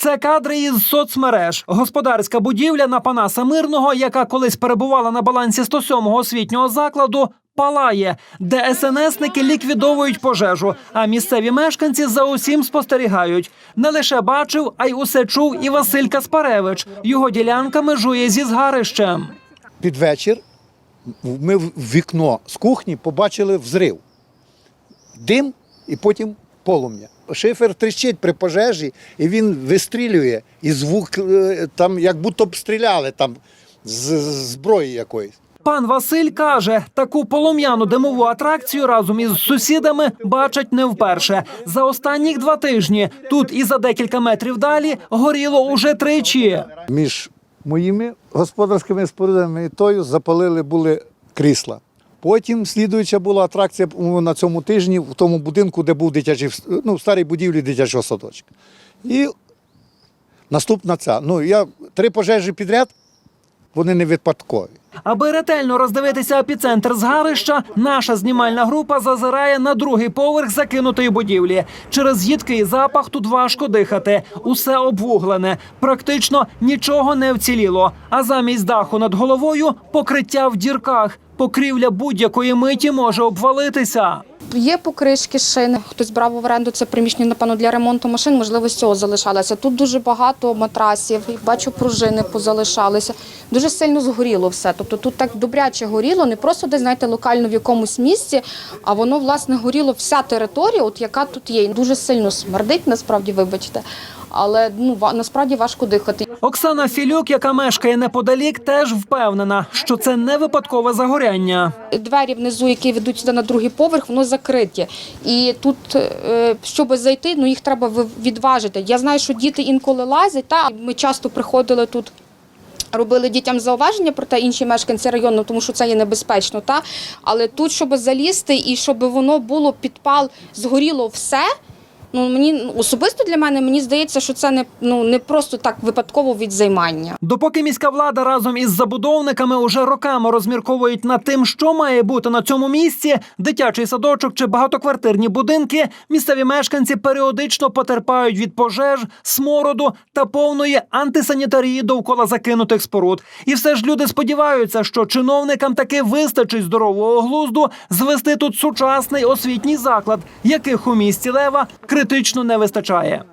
Це кадри із соцмереж. Господарська будівля на Панаса Мирного, яка колись перебувала на балансі 107-го освітнього закладу, палає, де СНСники ліквідовують пожежу. А місцеві мешканці за усім спостерігають. Не лише бачив, а й усе чув і Василь Каспаревич. Його ділянка межує зі згарищем. Під вечір ми в вікно з кухні побачили взрив. Дим і потім полум'я. Шифер тріщить при пожежі, і він вистрілює, і звук е, там, як будто б стріляли там з з зброї якоїсь. Пан Василь каже, таку полум'яну димову атракцію разом із сусідами бачать не вперше. За останніх два тижні тут і за декілька метрів далі горіло уже тричі. Між моїми господарськими спорудами і тою запалили були крісла. Потім слідуюча була атракція на цьому тижні в тому будинку, де був дитячий, ну, в старій будівлі дитячого садочка. І наступна ця. Ну, я три пожежі підряд, вони не випадкові. Аби ретельно роздивитися епіцентр згарища, наша знімальна група зазирає на другий поверх закинутої будівлі. Через їдкий запах тут важко дихати. Усе обвуглене, практично нічого не вціліло. А замість даху над головою покриття в дірках. Покрівля будь-якої миті може обвалитися. Є покришки шини. Хтось брав в оренду це приміщення, напевно, для ремонту машин, можливо, з цього залишалося. Тут дуже багато матрасів, бачу, пружини позалишалися. Дуже сильно згоріло все. Тобто тут так добряче горіло, не просто десь, знаєте, локально в якомусь місці, а воно, власне, горіло вся територія, от яка тут є. Дуже сильно смердить, насправді, вибачте. Але ну насправді важко дихати. Оксана Філюк, яка мешкає неподалік, теж впевнена, що це не випадкове загоряння. Двері внизу, які ведуть сюди на другий поверх, воно закриті. І тут, е, щоб зайти, ну їх треба відважити. Я знаю, що діти інколи лазять. Та ми часто приходили тут. Робили дітям зауваження, проте інші мешканці району, тому що це є небезпечно. Та? Але тут, щоб залізти і щоб воно було підпал, згоріло все. Ну мені особисто для мене мені здається, що це не ну не просто так випадково від займання. Допоки міська влада разом із забудовниками уже роками розмірковують над тим, що має бути на цьому місці, дитячий садочок чи багатоквартирні будинки, місцеві мешканці періодично потерпають від пожеж, смороду та повної антисанітарії довкола закинутих споруд. І все ж люди сподіваються, що чиновникам таки вистачить здорового глузду звести тут сучасний освітній заклад, яких у місті Лева критично не вистачає.